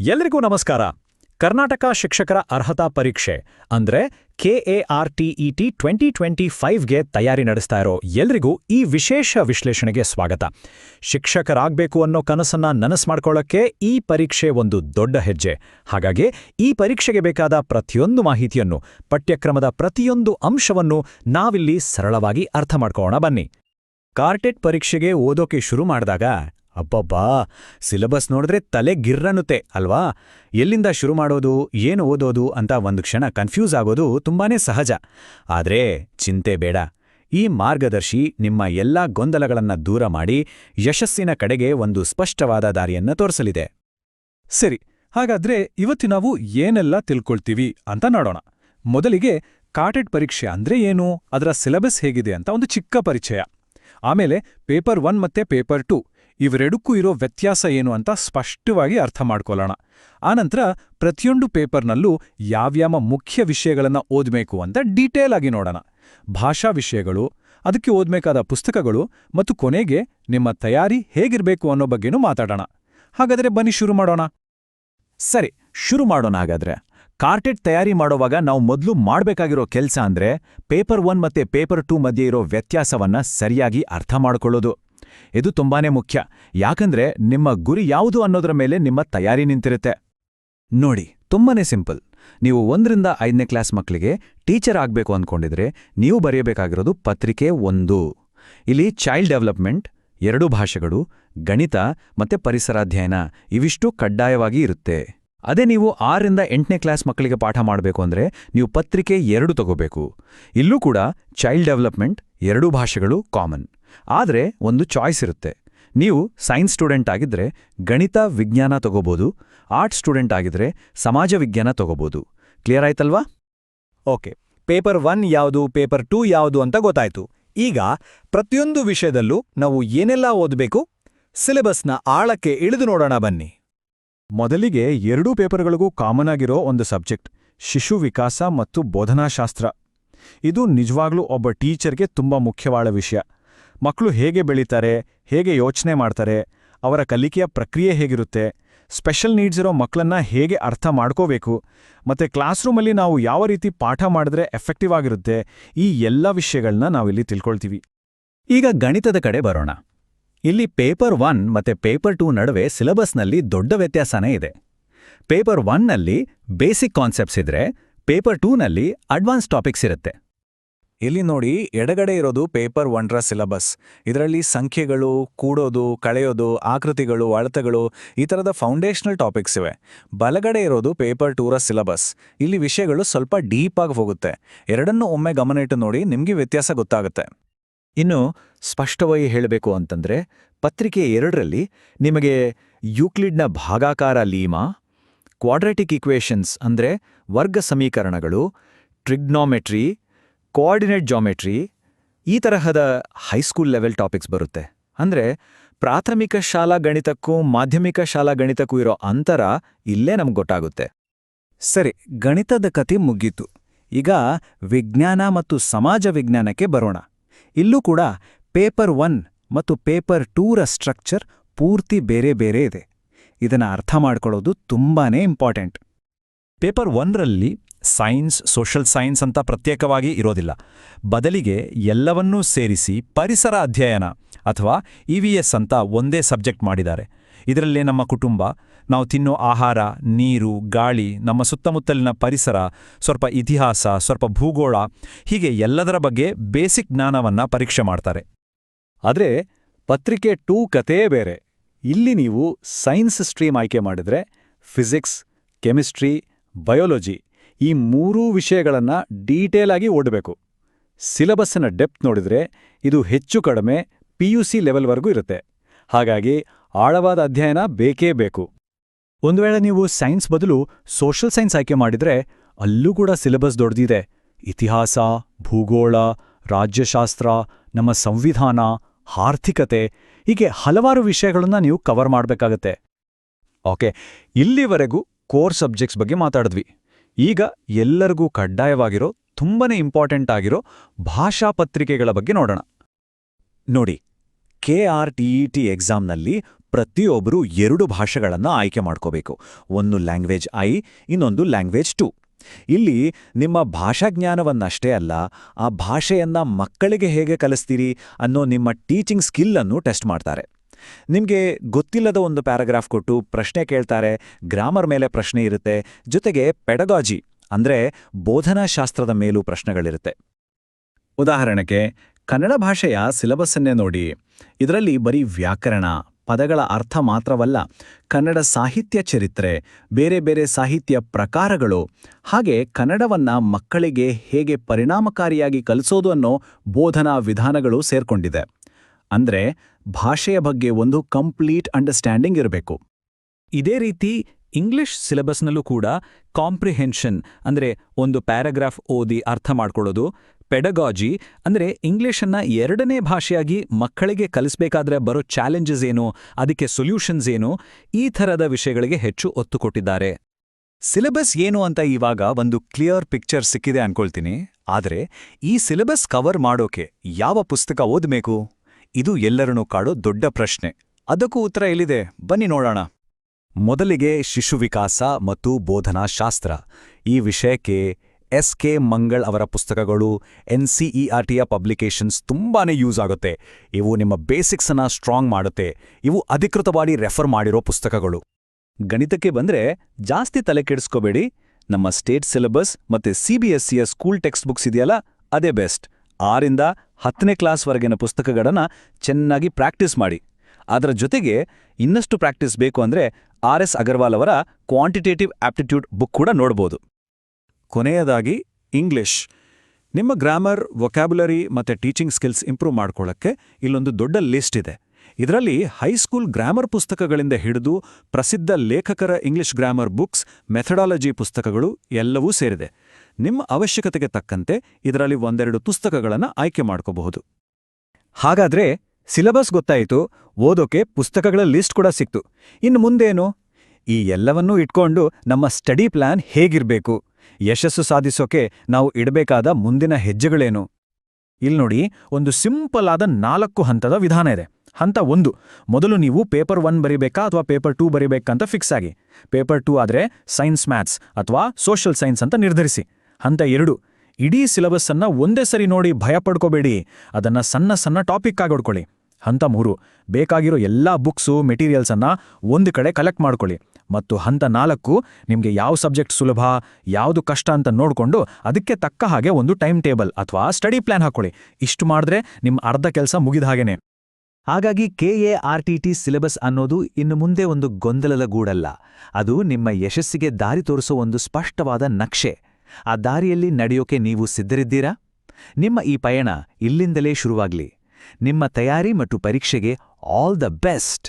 ಎಲ್ರಿಗೂ ನಮಸ್ಕಾರ. ಕರ್ನಾಟಕ ಶಿಕ್ಷಕರ ಅರ್ಹತಾ ಪರೀಕ್ಷೆ, ಅಂದ್ರೆ ಟಿ ಟ್ವೆಂಟಿ ಟ್ವೆಂಟಿ ಫೈವ್ಗೆ ತಯಾರಿ ನಡೆಸ್ತಾ ಇರೋ ಎಲ್ರಿಗೂ ಈ ವಿಶೇಷ ವಿಶ್ಲೇಷಣೆಗೆ ಸ್ವಾಗತ. ಶಿಕ್ಷಕರಾಗಬೇಕು ಅನ್ನೋ ಕನಸನ್ನ ನನಸು ಮಾಡ್ಕೊಳ್ಳೋಕ್ಕೆ ಈ ಪರೀಕ್ಷೆ ಒಂದು ದೊಡ್ಡ ಹೆಜ್ಜೆ. ಹಾಗಾಗಿ ಈ ಪರೀಕ್ಷೆಗೆ ಬೇಕಾದ ಪ್ರತಿಯೊಂದು ಮಾಹಿತಿಯನ್ನು, ಪಠ್ಯಕ್ರಮದ ಪ್ರತಿಯೊಂದು ಅಂಶವನ್ನು ನಾವಿಲ್ಲಿ ಸರಳವಾಗಿ ಅರ್ಥ ಮಾಡ್ಕೊಳ್ಳೋಣ ಬನ್ನಿ. ಕಾರ್ಟೆಟ್ ಪರೀಕ್ಷೆಗೆ ಓದೋಕೆ ಶುರು ಮಾಡಿದಾಗ ಅಬ್ಬಬ್ಬಾ, ಸಿಲೆಬಸ್ ನೋಡಿದ್ರೆ ತಲೆ ಗಿರ್ರನ್ನುತ್ತೆ, ಅಲ್ವಾ? ಎಲ್ಲಿಂದ ಶುರು ಮಾಡೋದು, ಏನು ಓದೋದು ಅಂತ ಒಂದು ಕ್ಷಣ ಕನ್ಫ್ಯೂಸ್ ಆಗೋದು ತುಂಬಾನೇ ಸಹಜ. ಆದ್ರೆ ಚಿಂತೆ ಬೇಡ. ಈ ಮಾರ್ಗದರ್ಶಿ ನಿಮ್ಮ ಎಲ್ಲಾ ಗೊಂದಲಗಳನ್ನು ದೂರ ಮಾಡಿ ಯಶಸ್ಸಿನ ಕಡೆಗೆ ಒಂದು ಸ್ಪಷ್ಟವಾದ ದಾರಿಯನ್ನು ತೋರಿಸಲಿದೆ. ಸರಿ, ಹಾಗಾದ್ರೆ ಇವತ್ತು ನಾವು ಏನೆಲ್ಲ ತಿಳ್ಕೊಳ್ತೀವಿ ಅಂತ ನೋಡೋಣ. ಮೊದಲಿಗೆ ಕಾಟೆಡ್ ಪರೀಕ್ಷೆ ಅಂದ್ರೆ ಏನು? ಅದರ ಸಿಲೆಬಸ್ ಹೇಗಿದೆ ಅಂತ ಒಂದು ಚಿಕ್ಕ ಪರಿಚಯ. ಆಮೇಲೆ ಪೇಪರ್ ಒನ್ ಮತ್ತೆ ಪೇಪರ್ ಟು. ಇವೆರಡಕ್ಕೂ ಇರೋ ವ್ಯತ್ಯಾಸ ಏನು ಅಂತ ಸ್ಪಷ್ಟವಾಗಿ ಅರ್ಥ ಮಾಡ್ಕೊಳ್ಳೋಣ. ಆನಂತರ ಪ್ರತಿಯೊಂದು ಪೇಪರ್ನಲ್ಲೂ ಯಾವ್ಯಾವ ಮುಖ್ಯ ವಿಷಯಗಳನ್ನು ಓದಬೇಕು ಅಂತ ಡೀಟೇಲ್ ಆಗಿ ನೋಡೋಣ. ಭಾಷಾ ವಿಷಯಗಳು, ಅದಕ್ಕೆ ಓದ್ಬೇಕಾದ ಪುಸ್ತಕಗಳು ಮತ್ತು ಕೊನೆಗೆ ನಿಮ್ಮ ತಯಾರಿ ಹೇಗಿರಬೇಕು ಅನ್ನೋ ಬಗ್ಗೆನೂ ಮಾತಾಡೋಣ. ಹಾಗಾದರೆ ಬನ್ನಿ ಶುರು ಮಾಡೋಣ. ಸರಿ, ಶುರು ಮಾಡೋಣ ಹಾಗಾದ್ರೆ. ಕಾರ್ಟೆಟ್ ತಯಾರಿ ಮಾಡೋವಾಗ ನಾವು ಮೊದಲು ಮಾಡಬೇಕಾಗಿರೋ ಕೆಲ್ಸ ಅಂದ್ರೆ ಪೇಪರ್ ಒನ್ ಮತ್ತೆ ಪೇಪರ್ ಟೂ ಮಧ್ಯೆ ಇರೋ ವ್ಯತ್ಯಾಸವನ್ನ ಸರಿಯಾಗಿ ಅರ್ಥ ಮಾಡಿಕೊಳ್ಳೋದು. ಇದು ತುಂಬಾನೇ ಮುಖ್ಯ. ಯಾಕಂದ್ರೆ ನಿಮ್ಮ ಗುರಿ ಯಾವುದು ಅನ್ನೋದ್ರ ಮೇಲೆ ನಿಮ್ಮ ತಯಾರಿ ನಿಂತಿರುತ್ತೆ. ನೋಡಿ, ತುಂಬಾನೇ ಸಿಂಪಲ್. ನೀವು ಒಂದರಿಂದ ಐದನೇ ಕ್ಲಾಸ್ ಮಕ್ಕಳಿಗೆ ಟೀಚರ್ ಆಗಬೇಕು ಅಂದ್ಕೊಂಡಿದ್ರೆ ನೀವು ಬರೆಯಬೇಕಾಗಿರೋದು ಪತ್ರಿಕೆ ಒಂದು. ಇಲ್ಲಿ ಚೈಲ್ಡ್ ಡೆವಲಪ್ಮೆಂಟ್, ಎರಡು ಭಾಷೆಗಳು, ಗಣಿತ ಮತ್ತೆ ಪರಿಸರಾಧ್ಯಯನ ಇವಿಷ್ಟು ಕಡ್ಡಾಯವಾಗಿ ಇರುತ್ತೆ. ಅದೇ ನೀವು ಆರರಿಂದ ಎಂಟನೇ ಕ್ಲಾಸ್ ಮಕ್ಕಳಿಗೆ ಪಾಠ ಮಾಡಬೇಕು ಅಂದ್ರೆ ನೀವು ಪತ್ರಿಕೆ ಎರಡು ತಗೋಬೇಕು. ಇಲ್ಲೂ ಕೂಡ ಚೈಲ್ಡ್ ಡೆವಲಪ್ಮೆಂಟ್ ಎರಡೂ ಭಾಷೆಗಳು ಕಾಮನ್ ಆದರೆ ಒಂದು ಚಾಯ್ಸ್ ಇರುತ್ತೆ. ನೀವು ಸೈನ್ಸ್ ಸ್ಟೂಡೆಂಟ್ ಆಗಿದ್ರೆ ಗಣಿತ, ವಿಜ್ಞಾನ ತಗೋಬೋದು. ಆರ್ಟ್ ಸ್ಟೂಡೆಂಟ್ ಆಗಿದ್ರೆ ಸಮಾಜ ವಿಜ್ಞಾನ ತಗೋಬೋದು. ಕ್ಲಿಯರ್ ಆಯ್ತಲ್ವಾ? ಓಕೆ ಪೇಪರ್ ಒನ್ ಯಾವುದು ಪೇಪರ್ ಟೂ ಯಾವುದು ಅಂತ ಗೊತ್ತಾಯ್ತು. ಈಗ ಪ್ರತಿಯೊಂದು ವಿಷಯದಲ್ಲೂ ನಾವು ಏನೆಲ್ಲ ಓದಬೇಕು? ಸಿಲೆಬಸ್ನ ಆಳಕ್ಕೆ ಇಳಿದು ನೋಡೋಣ ಬನ್ನಿ. ಮೊದಲಿಗೆ ಎರಡೂ ಪೇಪರ್ಗಳಿಗೂ ಕಾಮನ್ ಆಗಿರೋ ಒಂದು ಸಬ್ಜೆಕ್ಟ್, ಶಿಶು ವಿಕಾಸ ಮತ್ತು ಬೋಧನಾಶಾಸ್ತ್ರ. ಇದು ನಿಜವಾಗ್ಲೂ ಒಬ್ಬ ಟೀಚರ್ಗೆ ತುಂಬ ಮುಖ್ಯವಾದ ವಿಷಯ. ಮಕ್ಕಳು ಹೇಗೆ ಬೆಳೀತಾರೆ, ಹೇಗೆ ಯೋಚನೆ ಮಾಡ್ತಾರೆ, ಅವರ ಕಲಿಕೆಯ ಪ್ರಕ್ರಿಯೆ ಹೇಗಿರುತ್ತೆ ಸ್ಪೆಷಲ್ ನೀಡ್ಸ್ ಇರೋ ಮಕ್ಕಳನ್ನ ಹೇಗೆ ಅರ್ಥ ಮಾಡ್ಕೋಬೇಕು, ಮತ್ತೆ ಕ್ಲಾಸ್ ರೂಮಲ್ಲಿ ನಾವು ಯಾವ ರೀತಿ ಪಾಠ ಮಾಡಿದ್ರೆ ಎಫೆಕ್ಟಿವ್ ಆಗಿರುತ್ತೆ, ಈ ಎಲ್ಲ ವಿಷಯಗಳನ್ನ ನಾವಿಲ್ಲಿ ತಿಳ್ಕೊಳ್ತೀವಿ. ಈಗ ಗಣಿತದ ಕಡೆ ಬರೋಣ. ಇಲ್ಲಿ ಪೇಪರ್ ಒನ್ ಮತ್ತೆ ಪೇಪರ್ ಟೂ ನಡುವೆ ಸಿಲೆಬಸ್ನಲ್ಲಿ ದೊಡ್ಡ ವ್ಯತ್ಯಾಸನೇ ಇದೆ. ಪೇಪರ್ ಒನ್ನಲ್ಲಿ ಬೇಸಿಕ್ ಕಾನ್ಸೆಪ್ಟ್ಸ್ ಇದ್ರೆ ಪೇಪರ್ ಟೂನಲ್ಲಿ ಅಡ್ವಾನ್ಸ್ ಟಾಪಿಕ್ಸ್ ಇರುತ್ತೆ. ಇಲ್ಲಿ ನೋಡಿ ಎಡಗಡೆ ಇರೋದು ಪೇಪರ್ ಒನ್ರ ಸಿಲೆಬಸ್. ಇದರಲ್ಲಿ ಸಂಖ್ಯೆಗಳು, ಕೂಡೋದು, ಕಳೆಯೋದು, ಆಕೃತಿಗಳು, ಅಳತೆಗಳು ಈ ಥರದ ಫೌಂಡೇಶನಲ್ ಟಾಪಿಕ್ಸ್ ಇವೆ. ಬಲಗಡೆ ಇರೋದು ಪೇಪರ್ ಟೂರ ಸಿಲೆಬಸ್. ಇಲ್ಲಿ ವಿಷಯಗಳು ಸ್ವಲ್ಪ ಡೀಪ್ ಆಗಿ ಹೋಗುತ್ತೆ. ಎರಡನ್ನೂ ಒಮ್ಮೆ ಗಮನ ನೋಡಿ ನಿಮಗೆ ವ್ಯತ್ಯಾಸ ಗೊತ್ತಾಗುತ್ತೆ. ಇನ್ನು ಸ್ಪಷ್ಟವಾಗಿ ಹೇಳಬೇಕು ಅಂತಂದ್ರೆ, ಪತ್ರಿಕೆ ಎರಡರಲ್ಲಿ ನಿಮಗೆ ಯೂಕ್ಲಿಡ್ನ ಭಾಗಾಕಾರ ಲೀಮಾ, ಕ್ವಾಡ್ರೆಟಿಕ್ ಇಕ್ವೇಷನ್ಸ್ ಅಂದ್ರೆ ವರ್ಗ ಸಮೀಕರಣಗಳು, ಟ್ರಿಗ್ನೋಮೆಟ್ರಿ, ಕೋಆರ್ಡಿನೇಟ್ ಜಾಮೆಟ್ರಿ, ಈ ತರಹದ ಹೈಸ್ಕೂಲ್ ಲೆವೆಲ್ ಟಾಪಿಕ್ಸ್ ಬರುತ್ತೆ. ಅಂದ್ರೆ ಪ್ರಾಥಮಿಕ ಶಾಲಾ ಗಣಿತಕ್ಕೂ ಮಾಧ್ಯಮಿಕ ಶಾಲಾ ಗಣಿತಕ್ಕೂ ಇರೋ ಅಂತರ ಇಲ್ಲೇ ನಮ್ಗೆ ಗೊತ್ತಾಗುತ್ತೆ. ಸರಿ, ಗಣಿತದ ಕತೆ ಮುಗೀತು. ಈಗ ವಿಜ್ಞಾನ ಮತ್ತು ಸಮಾಜ ವಿಜ್ಞಾನಕ್ಕೆ ಬರೋಣ. ಇಲ್ಲೂ ಕೂಡ ಪೇಪರ್ ಒನ್ ಮತ್ತು ಪೇಪರ್ ಟೂರ ಸ್ಟ್ರಕ್ಚರ್ ಪೂರ್ತಿ ಬೇರೆ ಬೇರೆ ಇದೆ. ಇದನ್ನ ಅರ್ಥ ಮಾಡ್ಕೊಳ್ಳೋದು ತುಂಬಾನೇ ಇಂಪಾರ್ಟೆಂಟ್. ಪೇಪರ್ ಒನ್ರಲ್ಲಿ ಸೈನ್ಸ್, ಸೋಷಲ್ ಸೈನ್ಸ್ ಅಂತ ಪ್ರತ್ಯೇಕವಾಗಿ ಇರೋದಿಲ್ಲ. ಬದಲಿಗೆ ಎಲ್ಲವನ್ನೂ ಸೇರಿಸಿ ಪರಿಸರ ಅಧ್ಯಯನ ಅಥವಾ ಇವಿಎಸ್ ಅಂತ ಒಂದೇ ಸಬ್ಜೆಕ್ಟ್ ಮಾಡಿದ್ದಾರೆ. ಇದರಲ್ಲೇ ನಮ್ಮ ಕುಟುಂಬ ನಾವು ತಿನ್ನೋ ಆಹಾರ, ನೀರು, ಗಾಳಿ, ನಮ್ಮ ಸುತ್ತಮುತ್ತಲಿನ ಪರಿಸರ, ಸ್ವಲ್ಪ ಇತಿಹಾಸ, ಸ್ವಲ್ಪ ಭೂಗೋಳ, ಹೀಗೆ ಎಲ್ಲದರ ಬಗ್ಗೆ ಬೇಸಿಕ್ ಜ್ಞಾನವನ್ನ ಪರೀಕ್ಷೆ ಮಾಡ್ತಾರೆ. ಆದರೆ ಪತ್ರಿಕೆ ಟೂ ಕಥೆಯೇ ಬೇರೆ. ಇಲ್ಲಿ ನೀವು ಸೈನ್ಸ್ ಸ್ಟ್ರೀಮ್ ಆಯ್ಕೆ ಮಾಡಿದ್ರೆ ಫಿಸಿಕ್ಸ್, ಕೆಮಿಸ್ಟ್ರಿ, ಬಯೋಲಜಿ ಈ ಮೂರೂ ವಿಷಯಗಳನ್ನು ಡೀಟೇಲ್ ಆಗಿ ಓಡಬೇಕು. ಸಿಲಬಸ್ಸಿನ ಡೆಪ್ತ್ ನೋಡಿದ್ರೆ ಇದು ಹೆಚ್ಚು ಕಡಿಮೆ ಸಿ ಲೆವೆಲ್ವರೆಗೂ ಇರುತ್ತೆ. ಹಾಗಾಗಿ ಆಳವಾದ ಅಧ್ಯಯನ ಬೇಕೇ ಬೇಕು. ಒಂದು ವೇಳೆ ನೀವು ಸೈನ್ಸ್ ಬದಲು ಸೋಷಲ್ ಸೈನ್ಸ್ ಆಯ್ಕೆ ಮಾಡಿದ್ರೆ ಅಲ್ಲೂ ಕೂಡ ಸಿಲೆಬಸ್ ದೊಡ್ದಿದೆ. ಇತಿಹಾಸ, ಭೂಗೋಳ, ರಾಜ್ಯಶಾಸ್ತ್ರ, ನಮ್ಮ ಸಂವಿಧಾನ, ಆರ್ಥಿಕತೆ ಹೀಗೆ ಹಲವಾರು ವಿಷಯಗಳನ್ನ ನೀವು ಕವರ್ ಮಾಡಬೇಕಾಗತ್ತೆ. ಓಕೆ, ಇಲ್ಲಿವರೆಗೂ ಕೋರ್ ಸಬ್ಜೆಕ್ಟ್ಸ್ ಬಗ್ಗೆ ಮಾತಾಡಿದ್ವಿ. ಈಗ ಎಲ್ಲರಿಗೂ ಕಡ್ಡಾಯವಾಗಿರೋ, ತುಂಬನೇ ಇಂಪಾರ್ಟೆಂಟ್ ಆಗಿರೋ ಭಾಷಾ ಪತ್ರಿಕೆಗಳ ಬಗ್ಗೆ ನೋಡೋಣ. ನೋಡಿ K R T E T ಎಕ್ಸಾಮ್ನಲ್ಲಿ ಪ್ರತಿಯೊಬ್ಬರು ಎರಡು ಭಾಷೆಗಳನ್ನು ಆಯ್ಕೆ ಮಾಡ್ಕೋಬೇಕು. ಒಂದು ಲ್ಯಾಂಗ್ವೇಜ್ ಐ ಇನ್ನೊಂದು ಲ್ಯಾಂಗ್ವೇಜ್ ಟು ಇಲ್ಲಿ ನಿಮ್ಮ ಭಾಷಾಜ್ಞಾನವನ್ನಷ್ಟೇ ಅಲ್ಲ, ಆ ಭಾಷೆಯನ್ನು ಮಕ್ಕಳಿಗೆ ಹೇಗೆ ಕಲಿಸ್ತೀರಿ ಅನ್ನೋ ನಿಮ್ಮ ಟೀಚಿಂಗ್ ಸ್ಕಿಲ್ ಅನ್ನು ಟೆಸ್ಟ್ ಮಾಡ್ತಾರೆ. ನಿಮಗೆ ಗೊತ್ತಿಲ್ಲದ ಒಂದು ಪ್ಯಾರಾಗ್ರಾಫ್ ಕೊಟ್ಟು ಪ್ರಶ್ನೆ ಕೇಳ್ತಾರೆ ಗ್ರಾಮರ್ ಮೇಲೆ ಪ್ರಶ್ನೆ ಇರುತ್ತೆ, ಜೊತೆಗೆ ಪೆಡಗಾಜಿ ಅಂದ್ರೆ ಬೋಧನಾಶಾಸ್ತ್ರದ ಮೇಲೂ ಪ್ರಶ್ನೆಗಳಿರುತ್ತೆ. ಉದಾಹರಣೆಗೆ, ಕನ್ನಡ ಭಾಷೆಯ ಸಿಲೆಬಸ್ಸನ್ನೇ ನೋಡಿ, ಇದರಲ್ಲಿ ಬರೀ ವ್ಯಾಕರಣ ಪದಗಳ ಅರ್ಥ ಮಾತ್ರವಲ್ಲ, ಕನ್ನಡ ಸಾಹಿತ್ಯ ಚರಿತ್ರೆ, ಬೇರೆ ಬೇರೆ ಸಾಹಿತ್ಯ ಪ್ರಕಾರಗಳು, ಹಾಗೆ ಕನ್ನಡವನ್ನ ಮಕ್ಕಳಿಗೆ ಹೇಗೆ ಪರಿಣಾಮಕಾರಿಯಾಗಿ ಕಲಿಸೋದು ಅನ್ನೋ ಬೋಧನಾ ವಿಧಾನಗಳು ಸೇರ್ಕೊಂಡಿದೆ. ಅಂದ್ರೆ ಭಾಷೆಯ ಬಗ್ಗೆ ಒಂದು ಕಂಪ್ಲೀಟ್ ಅಂಡರ್ಸ್ಟ್ಯಾಂಡಿಂಗ್ ಇರಬೇಕು. ಇದೇ ರೀತಿ ಇಂಗ್ಲಿಷ್ ಸಿಲೆಬಸ್ನಲ್ಲೂ ಕೂಡ ಕಾಂಪ್ರಿಹೆನ್ಷನ್, ಅಂದ್ರೆ ಒಂದು ಪ್ಯಾರಾಗ್ರಾಫ್ ಓದಿ ಅರ್ಥ ಮಾಡ್ಕೊಳ್ಳೋದು ಪೆಡಗಾಜಿ, ಅಂದ್ರೆ ಇಂಗ್ಲೀಷನ್ನು ಎರಡನೇ ಭಾಷೆಯಾಗಿ ಮಕ್ಕಳಿಗೆ ಕಲಿಸಬೇಕಾದ್ರೆ ಬರೋ ಚಾಲೆಂಜಸ್ ಏನು, ಅದಕ್ಕೆ ಸೊಲ್ಯೂಷನ್ಸ್ ಏನು, ಈ ಥರದ ವಿಷಯಗಳಿಗೆ ಹೆಚ್ಚು ಒತ್ತು ಕೊಟ್ಟಿದ್ದಾರೆ. ಸಿಲೆಬಸ್ ಏನು ಅಂತ ಇವಾಗ ಒಂದು ಕ್ಲಿಯರ್ ಪಿಕ್ಚರ್ ಸಿಕ್ಕಿದೆ ಅನ್ಕೊಳ್ತೀನಿ. ಆದ್ರೆ ಈ ಸಿಲೆಬಸ್ ಕವರ್ ಮಾಡೋಕೆ ಯಾವ ಪುಸ್ತಕ ಓದಬೇಕು? ಇದು ಎಲ್ಲರನ್ನೂ ಕಾಡೋ ದೊಡ್ಡ ಪ್ರಶ್ನೆ. ಅದಕ್ಕೂ ಉತ್ತರ ಎಲ್ಲಿದೆ? ಬನ್ನಿ ನೋಡೋಣ. ಮೊದಲಿಗೆ ಶಿಶು ವಿಕಾಸ ಮತ್ತು ಬೋಧನಾಶಾಸ್ತ್ರ. ಈ ವಿಷಯಕ್ಕೆ ಎಸ್ ಕೆ ಮಂಗಳ್ ಅವರ ಪುಸ್ತಕಗಳು ಎನ್ ಸಿ ಇ ಆರ್ ಟಿಯ ಪಬ್ಲಿಕೇಶನ್ಸ್ ತುಂಬಾನೇ ಯೂಸ್ ಆಗುತ್ತೆ. ಇವು ನಿಮ್ಮ ಬೇಸಿಕ್ಸನ್ನು ಸ್ಟ್ರಾಂಗ್ ಮಾಡುತ್ತೆ. ಇವು ಅಧಿಕೃತವಾಗಿ ರೆಫರ್ ಮಾಡಿರೋ ಪುಸ್ತಕಗಳು. ಗಣಿತಕ್ಕೆ ಬಂದ್ರೆ ಜಾಸ್ತಿ ತಲೆ ಕೆಡಿಸ್ಕೋಬೇಡಿ. ನಮ್ಮ ಸ್ಟೇಟ್ ಸಿಲೆಬಸ್ ಮತ್ತೆ ಸಿಯ ಸ್ಕೂಲ್ ಟೆಕ್ಸ್ಟ್ ಬುಕ್ಸ್ ಇದೆಯಲ್ಲ, ಅದೇ ಬೆಸ್ಟ್. ಆರಿಂದ ಹತ್ತನೇ ಕ್ಲಾಸ್ವರೆಗಿನ ಪುಸ್ತಕಗಳನ್ನ ಚೆನ್ನಾಗಿ ಪ್ರಾಕ್ಟೀಸ್ ಮಾಡಿ. ಅದರ ಜೊತೆಗೆ ಇನ್ನಷ್ಟು ಪ್ರಾಕ್ಟೀಸ್ ಬೇಕು ಅಂದ್ರೆ ಆರ್ ಎಸ್ ಅಗರ್ವಾಲ್ ಅವರ ಕ್ವಾಂಟಿಟೇಟಿವ್ ಆಪ್ಟಿಟ್ಯೂಡ್ ಬುಕ್ ಕೂಡ ನೋಡ್ಬೋದು. ಕೊನೆಯದಾಗಿ ಇಂಗ್ಲಿಷ್ ನಿಮ್ಮ ಗ್ರಾಮರ್ ವೊಕ್ಯಾಬುಲರಿ ಮತ್ತೆ ಟೀಚಿಂಗ್ ಸ್ಕಿಲ್ಸ್ ಇಂಪ್ರೂವ್ ಮಾಡ್ಕೊಳ್ಳೋಕ್ಕೆ ಇಲ್ಲೊಂದು ದೊಡ್ಡ ಲಿಸ್ಟ್ ಇದೆ. ಇದರಲ್ಲಿ ಹೈಸ್ಕೂಲ್ ಗ್ರಾಮರ್ ಪುಸ್ತಕಗಳಿಂದ ಹಿಡಿದು ಪ್ರಸಿದ್ಧ ಲೇಖಕರ ಇಂಗ್ಲಿಷ್ ಗ್ರಾಮರ್ ಬುಕ್ಸ್ ಮೆಥಡಾಲಜಿ ಪುಸ್ತಕಗಳು ಎಲ್ಲವೂ ಸೇರಿದೆ. ನಿಮ್ಮ ಅವಶ್ಯಕತೆಗೆ ತಕ್ಕಂತೆ ಇದರಲ್ಲಿ ಒಂದೆರಡು ಪುಸ್ತಕಗಳನ್ನು ಆಯ್ಕೆ ಮಾಡ್ಕೋಬಹುದು. ಹಾಗಾದ್ರೆ ಸಿಲೆಬಸ್ ಗೊತ್ತಾಯಿತು, ಓದೋಕೆ ಪುಸ್ತಕಗಳ ಲಿಸ್ಟ್ ಕೂಡ ಸಿಕ್ತು. ಇನ್ನು ಮುಂದೇನು? ಈ ಎಲ್ಲವನ್ನೂ ಇಟ್ಕೊಂಡು ನಮ್ಮ ಸ್ಟಡಿ ಪ್ಲಾನ್ ಹೇಗಿರ್ಬೇಕು? ಯಶಸ್ಸು ಸಾಧಿಸೋಕೆ ನಾವು ಇಡಬೇಕಾದ ಮುಂದಿನ ಹೆಜ್ಜೆಗಳೇನು? ಇಲ್ನೋಡಿ ಒಂದು ಸಿಂಪಲ್ ಆದ ನಾಲ್ಕು ಹಂತದ ವಿಧಾನ ಇದೆ. ಹಂತ ಒಂದು, ಮೊದಲು ನೀವು ಪೇಪರ್ ಒನ್ ಬರಿಬೇಕಾ ಅಥವಾ ಪೇಪರ್ ಟೂ ಬರಿಬೇಕಂತ ಫಿಕ್ಸ್ ಆಗಿ. ಪೇಪರ್ ಟೂ ಆದರೆ ಸೈನ್ಸ್, ಮ್ಯಾಥ್ಸ್ ಅಥವಾ ಸೋಷಿಯಲ್ ಸೈನ್ಸ್ ಅಂತ ನಿರ್ಧರಿಸಿ. ಹಂತ ಎರಡು, ಇಡೀ ಸಿಲೆಬಸ್ಸನ್ನು ಒಂದೇ ಸರಿ ನೋಡಿ ಭಯ ಪಡ್ಕೋಬೇಡಿ. ಅದನ್ನ ಸಣ್ಣ ಸಣ್ಣ ಟಾಪಿಕ್ ಆಗೋಡ್ಕೊಳ್ಳಿ ಹಂತ ಮೂರು, ಬೇಕಾಗಿರೋ ಎಲ್ಲಾ ಬುಕ್ಸು ಮೆಟೀರಿಯಲ್ಸನ್ನು ಒಂದು ಕಡೆ ಕಲೆಕ್ಟ್ ಮಾಡ್ಕೊಳ್ಳಿ. ಮತ್ತು ಹಂತ ನಾಲ್ಕು, ನಿಮಗೆ ಯಾವ ಸಬ್ಜೆಕ್ಟ್ ಸುಲಭ, ಯಾವುದು ಕಷ್ಟ ಅಂತ ನೋಡ್ಕೊಂಡು ಅದಕ್ಕೆ ತಕ್ಕ ಹಾಗೆ ಒಂದು ಟೈಮ್ ಟೇಬಲ್ ಅಥವಾ ಸ್ಟಡಿ ಪ್ಲಾನ್ ಹಾಕ್ಕೊಳ್ಳಿ ಇಷ್ಟು ಮಾಡಿದ್ರೆ ನಿಮ್ಮ ಅರ್ಧ ಕೆಲಸ ಮುಗಿದ ಹಾಗೇನೆ. ಹಾಗಾಗಿ ಟಿ ಸಿಲೆಬಸ್ ಅನ್ನೋದು ಇನ್ನು ಮುಂದೆ ಒಂದು ಗೊಂದಲದ ಗೂಡಲ್ಲ. ಅದು ನಿಮ್ಮ ಯಶಸ್ಸಿಗೆ ದಾರಿ ತೋರಿಸೋ ಒಂದು ಸ್ಪಷ್ಟವಾದ ನಕ್ಷೆ. ಆ ದಾರಿಯಲ್ಲಿ ನಡೆಯೋಕೆ ನೀವು ಸಿದ್ಧರಿದ್ದೀರಾ? ನಿಮ್ಮ ಈ ಪಯಣ ಇಲ್ಲಿಂದಲೇ ಶುರುವಾಗ್ಲಿ. ನಿಮ್ಮ ತಯಾರಿ ಮತ್ತು ಪರೀಕ್ಷೆಗೆ ಆಲ್ ದ ಬೆಸ್ಟ್